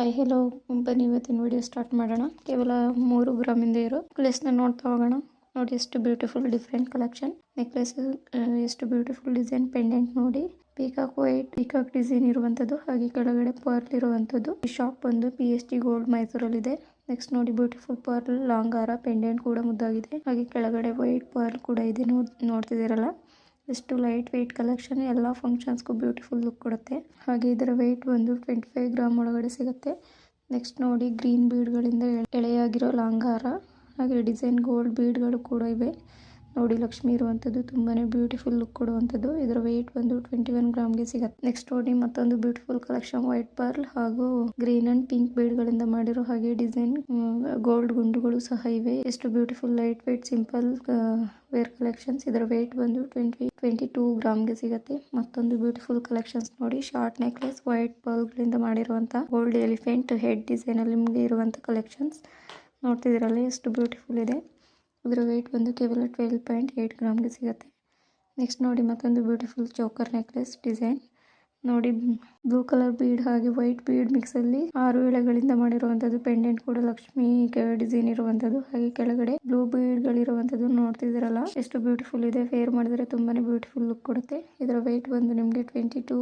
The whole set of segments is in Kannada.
ಹಾಯ್ ಹೆಲೋ ಬನ್ನಿ, ಇವತ್ತಿನ ವಿಡಿಯೋ ಸ್ಟಾರ್ಟ್ ಮಾಡೋಣ. ಕೇವಲ ಮೂರು ಗ್ರಾಮಿಂದ ಇರೋ ನೆಕ್ಲೆಸ್ನ ನೋಡ್ತಾ ಹೋಗೋಣ. ನೋಡಿ, ಎಷ್ಟು ಬ್ಯೂಟಿಫುಲ್ ಡಿಫ್ರೆಂಟ್ ಕಲೆಕ್ಷನ್ ನೆಕ್ಲೆಸ್ ಎಷ್ಟು ಬ್ಯೂಟಿಫುಲ್ ಡಿಸೈನ್ ಪೆಂಡೆಂಟ್ ನೋಡಿ. ಪೀಕಾಕ್ ವೈಟ್ ಪೀಕಾಕ್ ಡಿಸೈನ್ ಇರುವಂತದ್ದು, ಹಾಗೆ ಕೆಳಗಡೆ ಪರ್ಲ್ ಇರುವಂತದ್ದು. ಈ ಶಾಪ್ ಬಂದು ಪಿ ಎಸ್ ಟಿ ಗೋಲ್ಡ್ ಮೈಸೂರಲ್ಲಿ ಇದೆ ನೆಕ್ಸ್ಟ್ ನೋಡಿ ಬ್ಯೂಟಿಫುಲ್ ಪರ್ಲ್ ಲಾಂಗ್ ಹಾರ ಪೆಂಡೆಂಟ್ ಕೂಡ ಮುದ್ದಾಗಿದೆ. ಹಾಗೆ ಕೆಳಗಡೆ ವೈಟ್ ಪರ್ಲ್ ಕೂಡ ಇದೆ, ನೋಡ್, ನೋಡ್ತಿದ್ದೀರಲ್ಲ? ಎಷ್ಟು ಲೈಟ್ ವೆಯ್ಟ್ ಕಲೆಕ್ಷನ್ ಎಲ್ಲ ಫಂಕ್ಷನ್ಸ್ಗೂ ಬ್ಯೂಟಿಫುಲ್ ಲುಕ್ ಕೊಡುತ್ತೆ. ಹಾಗೆ ಇದರ ವೆಯ್ಟ್ ಬಂದು ಟ್ವೆಂಟಿ ಫೈವ್ ಗ್ರಾಮ್ ಒಳಗಡೆ ಸಿಗುತ್ತೆ. ನೆಕ್ಸ್ಟ್ ನೋಡಿ ಗ್ರೀನ್ ಬೀಡ್ಗಳಿಂದ ಎಳೆಯಾಗಿರೋ ಲಾಂಗ್ ಹಾಗೆ ಡಿಸೈನ್ ಗೋಲ್ಡ್ ಬೀಡ್ಗಳು ಕೂಡ ಇವೆ. ನೋಡಿ ಲಕ್ಷ್ಮಿ ಇರುವಂಥದ್ದು ತುಂಬಾ ಬ್ಯೂಟಿಫುಲ್ ಲುಕ್ ಕೊಡುವಂಥದ್ದು. ಇದರ ವೆಯ್ಟ್ ಬಂದು ಟ್ವೆಂಟಿ ಒನ್ ಗ್ರಾಮ್ಗೆ ಸಿಗುತ್ತೆ. ನೆಕ್ಸ್ಟ್ ನೋಡಿ ಮತ್ತೊಂದು ಬ್ಯೂಟಿಫುಲ್ ಕಲೆಕ್ಷನ್ ವೈಟ್ ಪರ್ಲ್ ಹಾಗೂ ಗ್ರೀನ್ ಅಂಡ್ ಪಿಂಕ್ ಬೀಡ್ಗಳಿಂದ ಮಾಡಿರೋ ಹಾಗೆ ಡಿಸೈನ್ ಗೋಲ್ಡ್ ಗುಂಡುಗಳು ಸಹ ಇವೆ. ಎಷ್ಟು beautiful light weight simple wear collections ಇದರ ವೆಯ್ಟ್ ಬಂದು ಟ್ವೆಂಟಿ ಟ್ವೆಂಟಿ ಟೂ ಗ್ರಾಮ್ಗೆ ಸಿಗುತ್ತೆ. ಮತ್ತೊಂದು ಬ್ಯೂಟಿಫುಲ್ ಕಲೆಕ್ಷನ್ಸ್ ನೋಡಿ ಶಾರ್ಟ್ ನೆಕ್ಲೆಸ್ ವೈಟ್ ಪರ್ಲ್ಗಳಿಂದ ಮಾಡಿರುವಂತಹ ಗೋಲ್ಡ್ ಎಲಿಫೆಂಟ್ ಹೆಡ್ ಡಿಸೈನ್ ಅಲ್ಲಿ ನಿಮಗೆ ಇರುವಂಥ ಕಲೆಕ್ಷನ್ಸ್ ನೋಡ್ತಿದ್ದೀರಲ್ಲ, ಎಷ್ಟು ಬ್ಯೂಟಿಫುಲ್ ಇದೆ. ಇದರ ವೆಯ್ಟ್ ಬಂದು ಕೇವಲ ಟ್ವೆಲ್ ಪಾಯಿಂಟ್ ಏಯ್ಟ್ ಗ್ರಾಮ್ಗೆ ಸಿಗುತ್ತೆ. ನೆಕ್ಸ್ಟ್ ನೋಡಿ ಮತ್ತೊಂದು ಬ್ಯೂಟಿಫುಲ್ ಚೋಕರ್ ನೆಕ್ಲೆಸ್ ಡಿಸೈನ್ ನೋಡಿ ಬ್ಲೂ ಕಲರ್ ಬೀಡ್ ಹಾಗೆ ವೈಟ್ ಬೀಡ್ ಮಿಕ್ಸಲ್ಲಿ ಆರು ಎಳೆಗಳಿಂದ ಮಾಡಿರುವಂಥದ್ದು ಪೆಂಡೆಂಟ್ ಕೂಡ ಲಕ್ಷ್ಮಿ ಡಿಸೈನ್ ಇರುವಂಥದ್ದು ಹಾಗೆ ಕೆಳಗಡೆ ಬ್ಲೂ ಬೀಡ್ಗಳಿರುವಂಥದ್ದು ನೋಡ್ತಿದ್ದೀರಲ್ಲ, ಎಷ್ಟು ಬ್ಯೂಟಿಫುಲ್ ಇದೆ. ಫೇರ್ ಮಾಡಿದ್ರೆ ತುಂಬಾನೇ ಬ್ಯೂಟಿಫುಲ್ ಲುಕ್ ಕೊಡುತ್ತೆ. ಇದರ ವೆಯ್ಟ್ ಬಂದು ನಿಮಗೆ twenty two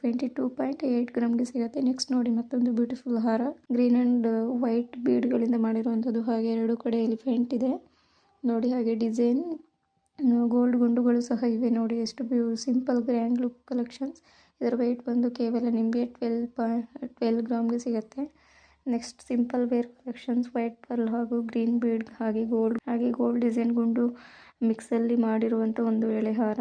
twenty two point eight ಗ್ರಾಮ್ಗೆ ಸಿಗುತ್ತೆ. ನೆಕ್ಸ್ಟ್ ನೋಡಿ ಮತ್ತೊಂದು ಬ್ಯೂಟಿಫುಲ್ ಹಾರ. ಗ್ರೀನ್ ಅಂಡ್ ವೈಟ್ ಬೀಡ್ಗಳಿಂದ ಮಾಡಿರುವಂಥದ್ದು ಹಾಗೆ ಎರಡು ಕಡೆ ಎಲಿಫೆಂಟ್ ಇದೆ. ನೋಡಿ ಹಾಗೆ ಡಿಸೈನ್ ಗೋಲ್ಡ್ ಗುಂಡುಗಳು ಸಹ ಇವೆ ನೋಡಿ. ಎಷ್ಟು ಬ್ಯೂ, ಸಿಂಪಲ್ ಗ್ರ್ಯಾಂಡ್ ಲುಕ್ ಕಲೆಕ್ಷನ್ಸ್. ಇದರ ವೆಯ್ಟ್ ಬಂದು ಕೇವಲ ನಿಮಗೆ ಟ್ವೆಲ್ ಪಾಯ್ ಟ್ವೆಲ್ ಗ್ರಾಮ್ಗೆ ಸಿಗುತ್ತೆ. Next simple wear collections, white pearl ಹಾಗೂ ಗ್ರೀನ್ ಬೀಡ್ ಹಾಗೆ ಗೋಲ್ಡ್ ಹಾಗೆ ಗೋಲ್ಡ್ ಡಿಸೈನ್ ಗುಂಡು ಮಿಕ್ಸಲ್ಲಿ ಮಾಡಿರುವಂಥ ಒಂದು ಎಳೆಹಾರ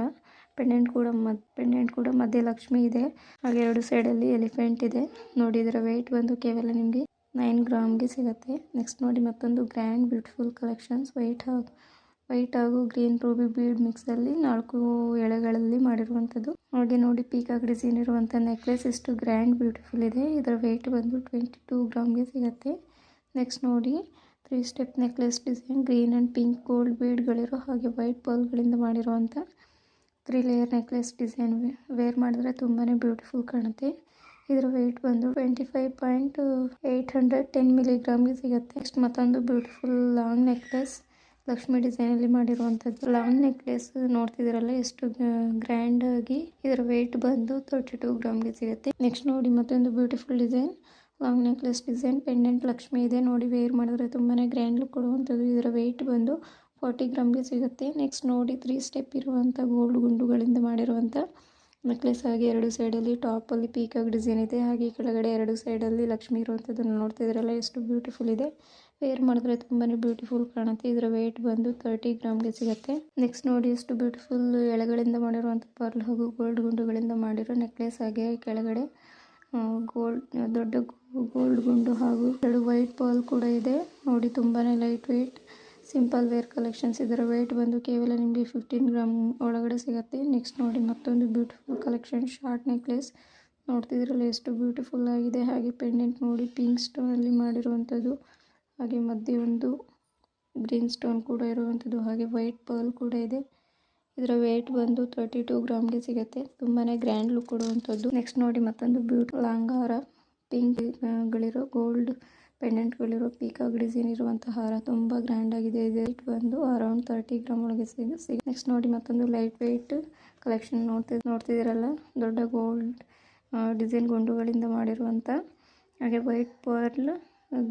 ಪೆಂಡೆಂಟ್ ಕೂಡ ಮದ್ ಪೆಂಡೆಂಟ್ ಕೂಡ ಮಧ್ಯೆ ಲಕ್ಷ್ಮಿ ಇದೆ. ಹಾಗೆ ಎರಡು ಸೈಡಲ್ಲಿ ಎಲಿಫೆಂಟ್ ಇದೆ. ನೋಡಿ ಇದರ ವೆಯ್ಟ್ ಬಂದು ಕೇವಲ ನಿಮಗೆ ನೈನ್ ಗ್ರಾಮ್ಗೆ ಸಿಗುತ್ತೆ. ನೆಕ್ಸ್ಟ್ ನೋಡಿ ಮತ್ತೊಂದು ಗ್ರ್ಯಾಂಡ್ ಬ್ಯೂಟಿಫುಲ್ ಕಲೆಕ್ಷನ್ಸ್ ವೈಟ್ ಹಾಗೂ ವೈಟ್ ಹಾಗೂ ಗ್ರೀನ್ ರೂಬಿ ಬೀಡ್ ಮಿಕ್ಸಲ್ಲಿ ನಾಲ್ಕು ಎಳೆಗಳಲ್ಲಿ ಮಾಡಿರುವಂಥದ್ದು. ಹಾಗೆ ನೋಡಿ ಪೀಕಾಕ್ ಡಿಸೈನ್ ಇರುವಂಥ ನೆಕ್ಲೆಸ್ ಎಷ್ಟು ಗ್ರ್ಯಾಂಡ್ ಬ್ಯೂಟಿಫುಲ್ ಇದೆ. ಇದರ ವೆಯ್ಟ್ ಬಂದು ಟ್ವೆಂಟಿ ಟೂ ಗ್ರಾಮ್ಗೆ ಸಿಗುತ್ತೆ. ನೆಕ್ಸ್ಟ್ ನೋಡಿ three step necklace design green and pink gold ಬೀಡ್ಗಳಿರೋ ಹಾಗೆ ವೈಟ್ ಪರ್ಲ್ಗಳಿಂದ ಮಾಡಿರುವಂಥ three layer necklace design wear ಮಾಡಿದ್ರೆ ತುಂಬಾ ಬ್ಯೂಟಿಫುಲ್ ಕಾಣುತ್ತೆ. ಇದರ ವೆಯ್ಟ್ ಬಂದು twenty five point eight hundred ten ಮಿಲಿಗ್ರಾಮ್ಗೆ ಸಿಗುತ್ತೆ. ನೆಕ್ಸ್ಟ್ ಮತ್ತೊಂದು ಬ್ಯೂಟಿಫುಲ್ ಲಾಂಗ್ ನೆಕ್ಲೆಸ್ ಲಕ್ಷ್ಮಿ ಡಿಸೈನಲ್ಲಿ ಮಾಡಿರುವಂಥದ್ದು ಲಾಂಗ್ ನೆಕ್ಲೆಸ್ ನೋಡ್ತಿದ್ದೀರಲ್ಲ, ಎಷ್ಟು ಗ್ರ್ಯಾಂಡ್ ಆಗಿ ಇದರ ವೆಯ್ಟ್ ಬಂದು ತರ್ಟಿ ಟೂ ಗ್ರಾಮ್ಗೆ ಸಿಗುತ್ತೆ. ನೆಕ್ಸ್ಟ್ ನೋಡಿ ಮತ್ತೊಂದು beautiful design long necklace design pendant Lakshmi ಇದೆ. ನೋಡಿ ವೇರ್ ಮಾಡಿದ್ರೆ ತುಂಬಾ ಗ್ರ್ಯಾಂಡ್ ಲುಕ್ ಕೊಡುವಂಥದ್ದು ಇದರ ವೆಯ್ಟ್ ಬಂದು ಫಾರ್ಟಿ ಗ್ರಾಮ್ಗೆ ಸಿಗುತ್ತೆ. ನೆಕ್ಸ್ಟ್ ನೋಡಿ ತ್ರೀ ಸ್ಟೆಪ್ ಇರುವಂಥ ಗೋಲ್ಡ್ ಗುಂಡುಗಳಿಂದ ಮಾಡಿರುವಂಥ ನೆಕ್ಲೆಸ್ ಆಗಿ ಎರಡು ಸೈಡಲ್ಲಿ ಟಾಪಲ್ಲಿ ಪೀಕಾಕ್ ಡಿಸೈನ್ ಇದೆ. ಹಾಗೆ ಕೆಳಗಡೆ ಎರಡು ಸೈಡಲ್ಲಿ ಲಕ್ಷ್ಮಿ ಇರುವಂಥದ್ದನ್ನು ನೋಡ್ತಿದ್ರಲ್ಲ ಎಷ್ಟು ಬ್ಯೂಟಿಫುಲ್ ಇದೆ. ವೇರ್ ಮಾಡಿದ್ರೆ ತುಂಬಾ ಬ್ಯೂಟಿಫುಲ್ ಕಾಣುತ್ತೆ. ಇದರ ವೆಯ್ಟ್ ಬಂದು ತರ್ಟಿ ಗ್ರಾಮ್ಗೆ ಸಿಗುತ್ತೆ. ನೆಕ್ಸ್ಟ್ ನೋಡಿ ಎಷ್ಟು ಬ್ಯೂಟಿಫುಲ್ ಎಳೆಗಳಿಂದ ಮಾಡಿರುವಂಥ ಪರ್ಲ್ ಹಾಗೂ ಗೋಲ್ಡ್ ಗುಂಡುಗಳಿಂದ ಮಾಡಿರೋ ನೆಕ್ಲೆಸ್ ಹಾಗೆ ಕೆಳಗಡೆ ಗೋಲ್ಡ್ ದೊಡ್ಡ ಗೋಲ್ಡ್ ಗುಂಡು ಹಾಗೂ ಎರಡು ವೈಟ್ ಪರ್ಲ್ ಕೂಡ ಇದೆ. ನೋಡಿ ತುಂಬಾ light weight simple wear collections ಇದರ ವೆಯ್ಟ್ ಬಂದು ಕೇವಲ ನಿಮಗೆ ಫಿಫ್ಟೀನ್ ಗ್ರಾಮ್ ಒಳಗಡೆ ಸಿಗುತ್ತೆ. ನೆಕ್ಸ್ಟ್ ನೋಡಿ ಮತ್ತೊಂದು ಬ್ಯೂಟಿಫುಲ್ ಕಲೆಕ್ಷನ್ ಶಾರ್ಟ್ ನೆಕ್ಲೆಸ್ ನೋಡ್ತಿದ್ರಲ್ಲ ಎಷ್ಟು ಬ್ಯೂಟಿಫುಲ್ ಆಗಿದೆ. ಹಾಗೆ ಪೆಂಡೆಂಟ್ ನೋಡಿ ಪಿಂಕ್ ಸ್ಟೋನಲ್ಲಿ ಮಾಡಿರುವಂಥದ್ದು. ಹಾಗೆ ಮಧ್ಯೆ ಒಂದು ಗ್ರೀನ್ ಸ್ಟೋನ್ ಕೂಡ ಇರುವಂಥದ್ದು. ಹಾಗೆ ವೈಟ್ ಪರ್ಲ್ ಕೂಡ ಇದೆ. ಇದರ ವೆಯ್ಟ್ ಬಂದು ತರ್ಟಿ ಟೂ ಗ್ರಾಮ್ಗೆ ಸಿಗುತ್ತೆ. ತುಂಬಾ ಗ್ರ್ಯಾಂಡ್ ಲುಕ್ ಕೊಡುವಂಥದ್ದು. ನೆಕ್ಸ್ಟ್ ನೋಡಿ ಮತ್ತೊಂದು ಬ್ಯೂಟಿ ಲಾಂಗಾರ ಪಿಂಕ್ಗಳಿರೋ ಪಿಂಕ್ ಗಳಿರೋ ಗೋಲ್ಡ್ ಪೆಂಡೆಂಟ್ಗಳಿರೋ ಪೀಕಾಕ್ ಡಿಸೈನ್ ಇರುವಂತಹ ಹಾರ ತುಂಬ ಗ್ರ್ಯಾಂಡ್ ಆಗಿದೆ. ಇದು ರೇಟ್ ಬಂದು ಅರೌಂಡ್ ತರ್ಟಿ ಗ್ರಾಮ್ ಒಳಗೆ ಸಿಗುತ್ತೆ ನೆಕ್ಸ್ಟ್ ನೋಡಿ ಮತ್ತೊಂದು ಲೈಟ್ ವೆಯ್ಟ್ ಕಲೆಕ್ಷನ್ ನೋಡ್ತಿ, ನೋಡ್ತಿದ್ದೀರಲ್ಲ? ದೊಡ್ಡ ಗೋಲ್ಡ್ ಡಿಸೈನ್ ಗುಂಡುಗಳಿಂದ ಮಾಡಿರುವಂಥ ಹಾಗೆ ವೈಟ್ ಪರ್ಲ್,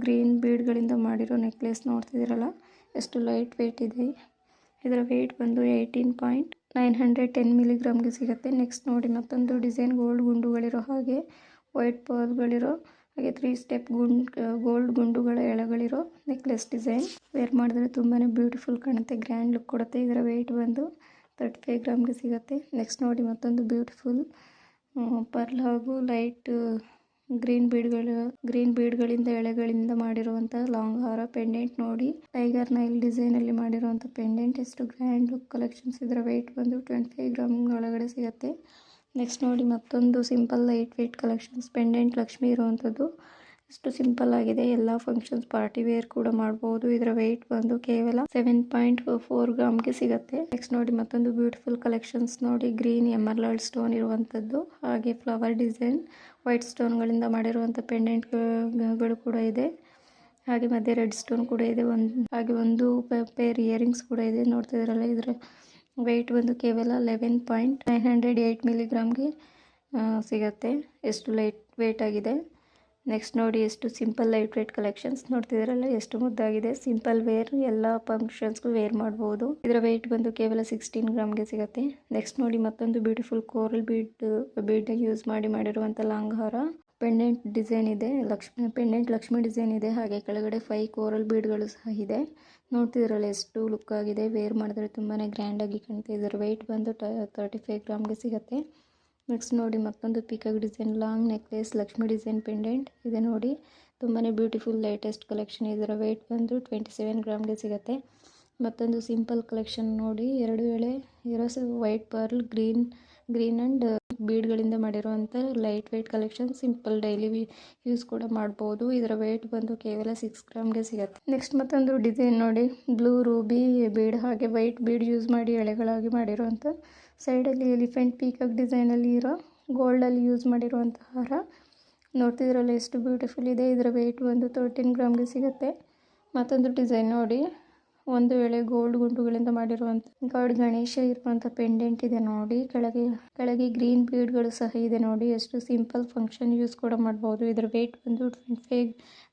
ಗ್ರೀನ್ ಬೀಡ್ಗಳಿಂದ ಮಾಡಿರೋ ನೆಕ್ಲೆಸ್ ನೋಡ್ತಿದ್ದೀರಲ್ಲ? ಎಷ್ಟು ಲೈಟ್ ವೆಯ್ಟ್ ಇದೆ. ಇದರ ವೆಯ್ಟ್ ಬಂದು eighteen point nine hundred ten ಮಿಲಿಗ್ರಾಮ್ಗೆ ಸಿಗುತ್ತೆ. ನೆಕ್ಸ್ಟ್ ನೋಡಿ ಮತ್ತೊಂದು ಡಿಸೈನ್ ಗೋಲ್ಡ್ ಗುಂಡುಗಳಿರೋ ಹಾಗೆ ವೈಟ್ ಪರ್ಲ್ಗಳಿರೋ ಹಾಗೆ ತ್ರೀ ಸ್ಟೆಪ್ ಗುಂಡ್ ಗೋಲ್ಡ್ ಗುಂಡುಗಳ ಎಳೆಗಳಿರೋ ನೆಕ್ಲೆಸ್ ಡಿಸೈನ್ ವೇರ್ ಮಾಡಿದ್ರೆ ತುಂಬಾ ಬ್ಯೂಟಿಫುಲ್ ಕಾಣುತ್ತೆ. ಗ್ರ್ಯಾಂಡ್ ಲುಕ್ ಕೊಡುತ್ತೆ. ಇದರ ವೆಯ್ಟ್ ಬಂದು ತರ್ಟಿ ಫೈವ್ ಗ್ರಾಮ್ಗೆ ಸಿಗುತ್ತೆ. ನೆಕ್ಸ್ಟ್ ನೋಡಿ ಮತ್ತೊಂದು ಬ್ಯೂಟಿಫುಲ್ ಪರ್ಲ್ ಹಾಗೂ ಲೈಟ್ ಗ್ರೀನ್ ಬೀಡ್ಗಳು ಗ್ರೀನ್ ಬೀಡ್ಗಳಿಂದ ಎಳೆಗಳಿಂದ ಮಾಡಿರುವಂಥ ಲಾಂಗ್ ಹಾರ ಪೆಂಡೆಂಟ್ ನೋಡಿ. ಟೈಗರ್ ನೈಲ್ ಡಿಸೈನಲ್ಲಿ ಮಾಡಿರುವಂಥ ಪೆಂಡೆಂಟ್ ಎಷ್ಟು ಗ್ರ್ಯಾಂಡ್ ಲುಕ್ ಕಲೆಕ್ಷನ್ಸ್ ಇದರ ವೆಯ್ಟ್ ಬಂದು ಟ್ವೆಂಟಿ ಫೈವ್ ಗ್ರಾಮ್ ಒಳಗಡೆ ಸಿಗುತ್ತೆ. ನೆಕ್ಸ್ಟ್ ನೋಡಿ ಮತ್ತೊಂದು simple light weight collection pendant Lakshmi ಇರುವಂಥದ್ದು. ಎಷ್ಟು ಸಿಂಪಲ್ ಆಗಿದೆ. ಎಲ್ಲ ಫಂಕ್ಷನ್ಸ್ ಪಾರ್ಟಿ ವೇರ್ ಕೂಡ ಮಾಡಬಹುದು ಇದರ ವೆಯ್ಟ್ ಬಂದು ಕೇವಲ ಸೆವೆನ್ ಪಾಯಿಂಟ್ ಫೋರ್ ಗ್ರಾಮ್ಗೆ ಸಿಗುತ್ತೆ. ನೆಕ್ಸ್ಟ್ ನೋಡಿ ಮತ್ತೊಂದು ಬ್ಯೂಟಿಫುಲ್ ಕಲೆಕ್ಷನ್ಸ್ ನೋಡಿ ಗ್ರೀನ್ ಎಮರ್ಲಾಲ್ಡ್ ಸ್ಟೋನ್ ಇರುವಂತದ್ದು ಹಾಗೆ ಫ್ಲವರ್ ಡಿಸೈನ್ ವೈಟ್ ಸ್ಟೋನ್ಗಳಿಂದ ಮಾಡಿರುವಂಥ ಪೆಂಡೆಂಟ್ಗಳು ಕೂಡ ಇದೆ. ಹಾಗೆ ಮಧ್ಯೆ ರೆಡ್ ಸ್ಟೋನ್ ಕೂಡ ಇದೆ. ಒಂದು, ಹಾಗೆ ಒಂದು ಪೇರ್ ಇಯರಿಂಗ್ಸ್ ಕೂಡ ಇದೆ. ನೋಡ್ತಾ ನೋಡ್ತಿದ್ರಲ್ಲ ಇದರ ವೆಯ್ಟ್ ಬಂದು ಕೇವಲ eleven point nine hundred eight ಮಿಲಿಗ್ರಾಮ್ಗೆ ಸಿಗತ್ತೆ. ಎಷ್ಟು ಲೈಟ್ ವೆಯ್ಟ್ ಆಗಿದೆ? ನೆಕ್ಸ್ಟ್ ನೋಡಿ ಎಷ್ಟು ಸಿಂಪಲ್ ಲೈಟ್ ವೆಯ್ಟ್ ಕಲೆಕ್ಷನ್ಸ್ ನೋಡ್ತಿದ್ರಲ್ಲ ಎಷ್ಟು ಮುದ್ದಾಗಿದೆ. ಸಿಂಪಲ್ ವೇರ್ ಎಲ್ಲ ಫಂಕ್ಷನ್ಸ್ಗೂ ವೇರ್ ಮಾಡ್ಬೋದು. ಇದರ ವೆಯ್ಟ್ ಬಂದು ಕೇವಲ ಸಿಕ್ಸ್ಟೀನ್ ಗ್ರಾಮ್ಗೆ ಸಿಗುತ್ತೆ. ನೆಕ್ಸ್ಟ್ ನೋಡಿ ಮತ್ತೊಂದು beautiful coral bead bead use ಮಾಡಿ ಮಾಡಿರುವಂಥ ಲಾಂಗ್ ಹಾರ. ಪೆಂಡೆಂಟ್ ಡಿಸೈನ್ ಇದೆ. ಲಕ್ಷ್ಮಿ, ಪೆಂಡೆಂಟ್ ಲಕ್ಷ್ಮಿ ಡಿಸೈನ್ ಇದೆ. ಹಾಗೆ ಕೆಳಗಡೆ ಫೈ ಕೋರಲ್ ಬೀಡ್ಗಳು ಸಹ ಇದೆ. ನೋಡ್ತಿದ್ರಲ್ಲ ಎಷ್ಟು ಲುಕ್ ಆಗಿದೆ. ವೇರ್ ಮಾಡಿದ್ರೆ ತುಂಬಾ ಗ್ರ್ಯಾಂಡಾಗಿ ಕಾಣ್ತಾ ಇದರ ವೆಯ್ಟ್ ಬಂದು ತರ್ಟಿ ಫೈವ್ ಗ್ರಾಮ್ಗೆ ಸಿಗುತ್ತೆ. ನೆಕ್ಸ್ಟ್ ನೋಡಿ ಮತ್ತೊಂದು peacock design long necklace Lakshmi design pendant ಇದೆ ನೋಡಿ. ತುಂಬಾ ಬ್ಯೂಟಿಫುಲ್ ಲೇಟೆಸ್ಟ್ ಕಲೆಕ್ಷನ್ ಇದರ ವೆಯ್ಟ್ ಬಂದು ಟ್ವೆಂಟಿ ಸೆವೆನ್ ಗ್ರಾಮ್ಗೆ ಸಿಗುತ್ತೆ. ಮತ್ತೊಂದು ಸಿಂಪಲ್ ಕಲೆಕ್ಷನ್ ನೋಡಿ. ಎರಡು ವೇಳೆ ಇರೋ white pearl green green and ಬೀಡ್ಗಳಿಂದ ಮಾಡಿರುವಂಥ light weight collection simple daily use ಕೂಡ ಮಾಡ್ಬೋದು. ಇದರ ವೆಯ್ಟ್ ಬಂದು ಕೇವಲ ಸಿಕ್ಸ್ ಗ್ರಾಮ್ಗೆ ಸಿಗುತ್ತೆ. ನೆಕ್ಸ್ಟ್ ಮತ್ತೊಂದು ಡಿಸೈನ್ ನೋಡಿ. ಬ್ಲೂ ರೂಬಿ ಬೀಡ್ ಹಾಗೆ ವೈಟ್ ಬೀಡ್ ಯೂಸ್ ಮಾಡಿ ಎಳೆಗಳಾಗಿ ಮಾಡಿರುವಂಥ ಸೈಡಲ್ಲಿ ಎಲಿಫೆಂಟ್ ಪೀಕಾಕ್ ಡಿಸೈನಲ್ಲಿ ಇರೋ ಗೋಲ್ಡಲ್ಲಿ ಯೂಸ್ ಮಾಡಿರುವಂಥ ಹಾರ. ನೋಡ್ತಿದ್ರಲ್ಲ ಎಷ್ಟು ಬ್ಯೂಟಿಫುಲ್ ಇದೆ. ಇದರ ವೆಯ್ಟ್ ಬಂದು ತರ್ಟೀನ್ ಗ್ರಾಮ್ಗೆ ಸಿಗುತ್ತೆ. ಮತ್ತೊಂದು ಡಿಸೈನ್ ನೋಡಿ. ಒಂದು ವೇಳೆ ಗೋಲ್ಡ್ ಗುಂಡುಗಳಿಂದ ಮಾಡಿರುವಂತ ಗಾಡ್ ಗಣೇಶ ಇರುವಂತ ಪೆಂಡೆಂಟ್ ಇದೆ ನೋಡಿ. ಕೆಳಗೆ ಕೆಳಗೆ ಗ್ರೀನ್ ಬೀಡ್ಗಳು ಸಹ ಇದೆ ನೋಡಿ. ಎಷ್ಟು ಸಿಂಪಲ್ ಫಂಕ್ಷನ್ ಯೂಸ್ ಕೂಡ ಮಾಡಬಹುದು ಇದರ ವೇಟ್ ಬಂದು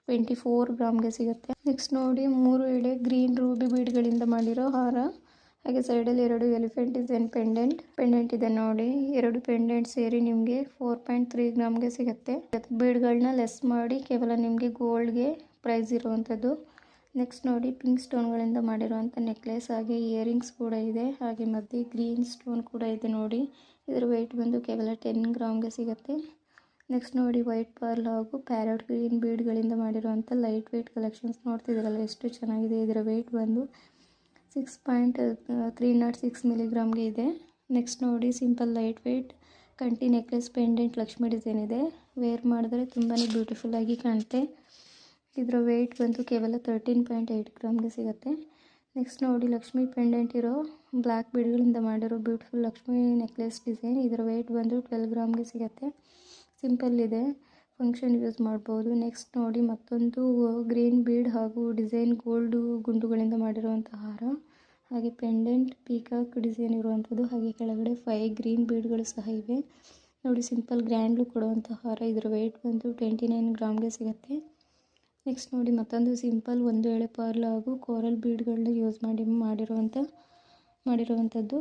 ಟ್ವೆಂಟಿ ಫೋರ್ ಗ್ರಾಮ್ಗೆ ಸಿಗುತ್ತೆ. ನೆಕ್ಸ್ಟ್ ನೋಡಿ, ಮೂರು ಎಳೆ ಗ್ರೀನ್ ರೂಬಿ ಬೀಡ್ಗಳಿಂದ ಮಾಡಿರೋ ಹಾರ. ಹಾಗೆ ಸೈಡ್ ಅಲ್ಲಿ ಎರಡು ಎಲಿಫೆಂಟ್ ಡಿಸೈನ್ ಪೆಂಡೆಂಟ್ ಪೆಂಡೆಂಟ್ ಇದೆ ನೋಡಿ. ಎರಡು ಪೆಂಡೆಂಟ್ ಸೇರಿ ನಿಮಗೆ ಫೋರ್ ಪಾಯಿಂಟ್ ತ್ರೀ ಗ್ರಾಮ್ಗೆ ಸಿಗುತ್ತೆ. ಬೀಡ್ಗಳನ್ನ ಲೆಸ್ ಮಾಡಿ ಕೇವಲ ನಿಮಗೆ ಗೋಲ್ಡ್ಗೆ ಪ್ರೈಸ್ ಇರುವಂಥದ್ದು ನೆಕ್ಸ್ಟ್ ನೋಡಿ, ಪಿಂಕ್ ಸ್ಟೋನ್ಗಳಿಂದ ಮಾಡಿರುವಂಥ ನೆಕ್ಲೆಸ್, ಹಾಗೆ ಇಯರಿಂಗ್ಸ್ ಕೂಡ ಇದೆ, ಹಾಗೆ ಮಧ್ಯೆ ಗ್ರೀನ್ ಸ್ಟೋನ್ ಕೂಡ ಇದೆ ನೋಡಿ. ಇದರ ವೆಯ್ಟ್ ಬಂದು ಕೇವಲ ಟೆನ್ ಗ್ರಾಮ್ಗೆ ಸಿಗುತ್ತೆ. ನೆಕ್ಸ್ಟ್ ನೋಡಿ, ವೈಟ್ ಪರ್ಲ್ ಹಾಗೂ ಪ್ಯಾರಟ್ ಗ್ರೀನ್ ಬೀಡ್ಗಳಿಂದ ಮಾಡಿರುವಂಥ ಲೈಟ್ ವೆಯ್ಟ್ ಕಲೆಕ್ಷನ್ಸ್ ನೋಡ್ತಿದ್ದೀರಲ್ಲ, ಎಷ್ಟು ಚೆನ್ನಾಗಿದೆ ಇದರ ವೆಯ್ಟ್ ಬಂದು. Six point three naught six ಮಿಲಿಗ್ರಾಮ್ಗೆ ಇದೆ. ನೆಕ್ಸ್ಟ್ ನೋಡಿ ಸಿಂಪಲ್ ಲೈಟ್ ವೆಯ್ಟ್ ಕಂಟಿ ನೆಕ್ಲೆಸ್ ಪೆಂಡೆಂಟ್ ಲಕ್ಷ್ಮಿ ಡಿಸೈನ್ ಇದೆ. ವೇರ್ ಮಾಡಿದ್ರೆ ತುಂಬಾ ಬ್ಯೂಟಿಫುಲ್ಲಾಗಿ ಕಾಣುತ್ತೆ. ಇದರ ವೆಯ್ಟ್ ಬಂದು ಕೇವಲ ತರ್ಟೀನ್ ಪಾಯಿಂಟ್ ಏಯ್ಟ್ ಗ್ರಾಮ್ಗೆ ಸಿಗುತ್ತೆ. ನೆಕ್ಸ್ಟ್ ನೋಡಿ, ಲಕ್ಷ್ಮಿ ಪೆಂಡೆಂಟ್ ಇರೋ ಬ್ಲ್ಯಾಕ್ ಬೀಡ್ಗಳಿಂದ ಮಾಡಿರೋ ಬ್ಯೂಟಿಫುಲ್ ಲಕ್ಷ್ಮಿ ನೆಕ್ಲೆಸ್ ಡಿಸೈನ್ ಇದರ ವೆಯ್ಟ್ ಬಂದು ಟ್ವೆಲ್ ಗ್ರಾಮ್ಗೆ ಸಿಗುತ್ತೆ. ಸಿಂಪಲ್ ಇದೆ. ಫಂಕ್ಷನ್ ಯೂಸ್ ಮಾಡ್ಬೋದು. ನೆಕ್ಸ್ಟ್ ನೋಡಿ, ಮತ್ತೊಂದು ಗ್ರೀನ್ ಬೀಡ್ ಹಾಗೂ ಡಿಸೈನ್ ಗೋಲ್ಡು ಗುಂಡುಗಳಿಂದ ಮಾಡಿರುವಂಥ ಹಾರ. ಹಾಗೆ ಪೆಂಡೆಂಟ್ ಪೀಕಾಕ್ ಡಿಸೈನ್ ಇರುವಂಥದ್ದು. ಹಾಗೆ ಕೆಳಗಡೆ ಫೈ ಗ್ರೀನ್ ಬೀಡ್ಗಳು ಸಹ ಇವೆ. ನೋಡಿ ಸಿಂಪಲ್ ಗ್ರ್ಯಾಂಡ್ ಲುಕ್ ಕೊಡುವಂಥ ಹಾರ ಇದರ ವೆಯ್ಟ್ ಬಂದು ಟ್ವೆಂಟಿ ನೈನ್ ಗ್ರಾಮ್ಗೆ ಸಿಗುತ್ತೆ. ನೆಕ್ಸ್ಟ್ ನೋಡಿ, ಮತ್ತೊಂದು ಸಿಂಪಲ್ ಒಂದು ಎಳೆ ಪರ್ಲ್ ಹಾಗೂ ಕೋರಲ್ ಬೀಡ್ಗಳನ್ನ ಯೂಸ್ ಮಾಡಿ ಮಾಡಿರುವಂಥ ಮಾಡಿರುವಂಥದ್ದು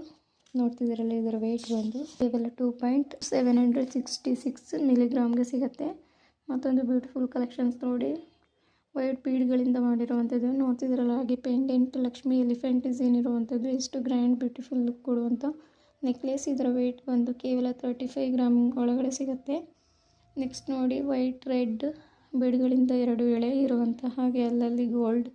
ನೋಡ್ತಿದ್ದೀರಲ್ಲ ಇದರ ವೆಯ್ಟ್ ಬಂದು. ಕೇವಲ two point seven hundred sixty six ಮಿಲಿಗ್ರಾಮ್ಗೆ ಸಿಗುತ್ತೆ. ಮತ್ತೊಂದು ಬ್ಯೂಟಿಫುಲ್ ಕಲೆಕ್ಷನ್ಸ್ ನೋಡಿ. ವೈಟ್ ಬೀಡ್ಗಳಿಂದ ಮಾಡಿರುವಂಥದ್ದು ನೋಡ್ತಿದ್ದೀರಲ್ಲ, ಹಾಗೆ ಪೆಂಡೆಂಟ್ ಲಕ್ಷ್ಮಿ ಎಲಿಫೆಂಟ್ ಡಿಸೈನ್ ಇರುವಂಥದ್ದು ಎಷ್ಟು ಗ್ರ್ಯಾಂಡ್ ಬ್ಯೂಟಿಫುಲ್ ಲುಕ್ ಕೊಡುವಂಥ ನೆಕ್ಲೆಸ್ ಇದರ ವೆಯ್ಟ್ ಬಂದು ಕೇವಲ ತರ್ಟಿ ಫೈವ್ ಗ್ರಾಮ್ ಒಳಗಡೆ ಸಿಗುತ್ತೆ. ನೆಕ್ಸ್ಟ್ ನೋಡಿ ವೈಟ್ ರೆಡ್ ಬೀಡ್ಗಳಿಂದ ಎರಡು ಎಳೆ ಇರುವಂತಹ ಹಾಗೆ ಅಲ್ಲಲ್ಲಿ ಗೋಲ್ಡ್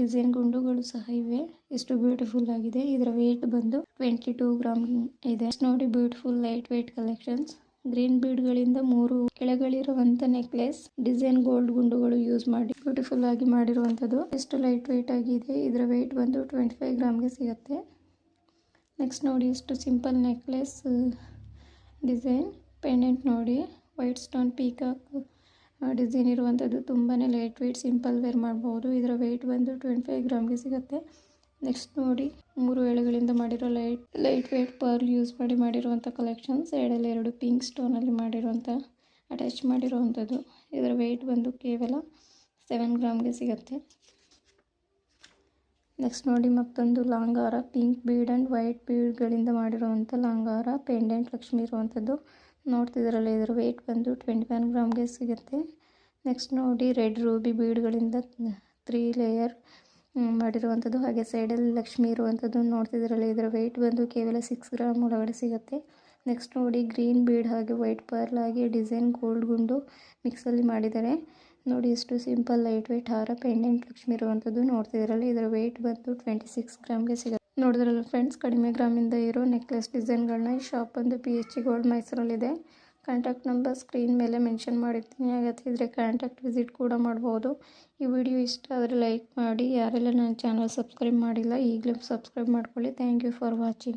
ಡಿಸೈನ್ ಗುಂಡುಗಳು ಸಹ ಇವೆ. ಎಷ್ಟು ಬ್ಯೂಟಿಫುಲ್ ಆಗಿದೆ. ಇದರ ವೇಟ್ ಬಂದು ಟ್ವೆಂಟಿ ಟೂ ಗ್ರಾಮ್ ಇದೆ. ನೋಡಿ, beautiful light weight collections green ಬೀಡ್ಗಳಿಂದ ಮೂರು ಕೆಳಗಳಿರುವಂತ ನೆಕ್ಲೆಸ್ ಡಿಸೈನ್ ಗೋಲ್ಡ್ ಗುಂಡುಗಳು ಯೂಸ್ ಮಾಡಿ ಬ್ಯೂಟಿಫುಲ್ ಆಗಿ ಮಾಡಿರುವಂತದ್ದು. ಎಷ್ಟು ಲೈಟ್ ವೇಟ್ ಆಗಿದೆ. ಇದರ ವೇಟ್ ಬಂದು ಟ್ವೆಂಟಿ ಫೈವ್ ಗ್ರಾಮ್ಗೆ ಸಿಗುತ್ತೆ. ನೆಕ್ಸ್ಟ್ ನೋಡಿ, ಎಷ್ಟು ಸಿಂಪಲ್ ನೆಕ್ಲೆಸ್ ಡಿಸೈನ್ ಪೆಂಡೆಂಟ್ ನೋಡಿ ವೈಟ್ ಸ್ಟೋನ್ ಪೀಕಾಕ್ ಡಿಸೈನ್ ಇರುವಂಥದ್ದು ತುಂಬಾ ಲೈಟ್ ವೆಯ್ಟ್ ಸಿಂಪಲ್ ವೇರ್ ಮಾಡ್ಬೋದು. ಇದರ ವೆಯ್ಟ್ ಬಂದು ಟ್ವೆಂಟಿ ಫೈವ್ ಗ್ರಾಮ್ಗೆ ಸಿಗುತ್ತೆ. ನೆಕ್ಸ್ಟ್ ನೋಡಿ, ಮೂರು ಎಳೆಗಳಿಂದ ಮಾಡಿರೋ light light weight pearl use ಮಾಡಿ ಮಾಡಿರುವಂಥ ಕಲೆಕ್ಷನ್ ಸೈಡಲ್ಲಿ ಎರಡು ಪಿಂಕ್ ಸ್ಟೋನಲ್ಲಿ ಮಾಡಿರುವಂಥ ಅಟ್ಯಾಚ್ ಮಾಡಿರುವಂಥದ್ದು. ಇದರ ವೆಯ್ಟ್ ಬಂದು ಕೇವಲ ಸೆವೆನ್ ಗ್ರಾಮ್ಗೆ ಸಿಗುತ್ತೆ. ನೆಕ್ಸ್ಟ್ ನೋಡಿ, ಮತ್ತೊಂದು ಲಾಂಗಾರ. ಪಿಂಕ್ ಬೀಡ್ ಆ್ಯಂಡ್ ವೈಟ್ ಬೀಡ್ಗಳಿಂದ ಮಾಡಿರುವಂಥ ಲಾಂಗಾರ. ಪೆಂಡೆಂಟ್ ಲಕ್ಷ್ಮಿ ಇರುವಂಥದ್ದು. ನೋಡ್ತಿದ್ರಲ್ಲ, ಇದರ ವೆಯ್ಟ್ ಬಂದು ಟ್ವೆಂಟಿ ಒನ್ ಗ್ರಾಮ್ಗೆ ಸಿಗುತ್ತೆ. ನೆಕ್ಸ್ಟ್ ನೋಡಿ ರೆಡ್ ರೂಬಿ ಬೀಡ್ಗಳಿಂದ ತ್ರೀ ಲೇಯರ್ ಮಾಡಿರುವಂಥದ್ದು. ಹಾಗೆ ಸೈಡಲ್ಲಿ ಲಕ್ಷ್ಮಿ ಇರುವಂಥದ್ದು ನೋಡ್ತಿದ್ರಲ್ಲ, ಇದರ ವೆಯ್ಟ್ ಬಂದು ಕೇವಲ ಸಿಕ್ಸ್ ಗ್ರಾಮ್ ಒಳಗಡೆ ಸಿಗುತ್ತೆ. ನೆಕ್ಸ್ಟ್ ನೋಡಿ ಗ್ರೀನ್ ಬೀಡ್ ಹಾಗೆ ವೈಟ್ ಪರ್ಲ್ ಹಾಗೆ ಡಿಸೈನ್ ಗೋಲ್ಡ್ ಗುಂಡು ಮಿಕ್ಸಲ್ಲಿ ಮಾಡಿದ್ದಾರೆ. ನೋಡಿ ಎಷ್ಟು ಸಿಂಪಲ್ ಲೈಟ್ ವೆಯ್ಟ್ ಹಾರ ಪೆಂಡೆಂಟ್ ಲಕ್ಷ್ಮಿ ಇರುವಂಥದ್ದು ನೋಡ್ತಿದ್ರಲ್ಲ, ಇದರ ವೆಯ್ಟ್ ಬಂದು ಟ್ವೆಂಟಿ ಸಿಕ್ಸ್ ಗ್ರಾಮ್ಗೆ ಸಿಗುತ್ತೆ. ನೋಡಿದ್ರಲ್ಲ ಫ್ರೆಂಡ್ಸ್ ಕಡಿಮೆ ಗ್ರಾಮಿಂದ ಇರೋ ನೆಕ್ಲೆಸ್ ಡಿಸೈನ್ಗಳನ್ನ ಈ ಶಾಪ್ ಒಂದು ಪಿ ಎಚ್ ಗೋಲ್ಡ್ ಮೈಸೂರಲ್ಲಿದೆ. ಕಾಂಟ್ಯಾಕ್ಟ್ ನಂಬರ್ ಸ್ಕ್ರೀನ್ ಮೇಲೆ ಮೆನ್ಷನ್ ಮಾಡಿರ್ತೀನಿ. ಅಗತ್ಯ ಕಾಂಟ್ಯಾಕ್ಟ್ ವಿಸಿಟ್ ಕೂಡ ಮಾಡ್ಬೋದು. ಈ ವಿಡಿಯೋ ಇಷ್ಟ ಆದರೆ ಲೈಕ್ ಮಾಡಿ. ಯಾರೆಲ್ಲ ನನ್ನ ಚಾನಲ್ ಸಬ್ಸ್ಕ್ರೈಬ್ ಮಾಡಿಲ್ಲ, ಈಗಲೂ ಸಬ್ಸ್ಕ್ರೈಬ್ ಮಾಡ್ಕೊಳ್ಳಿ. Thank you for watching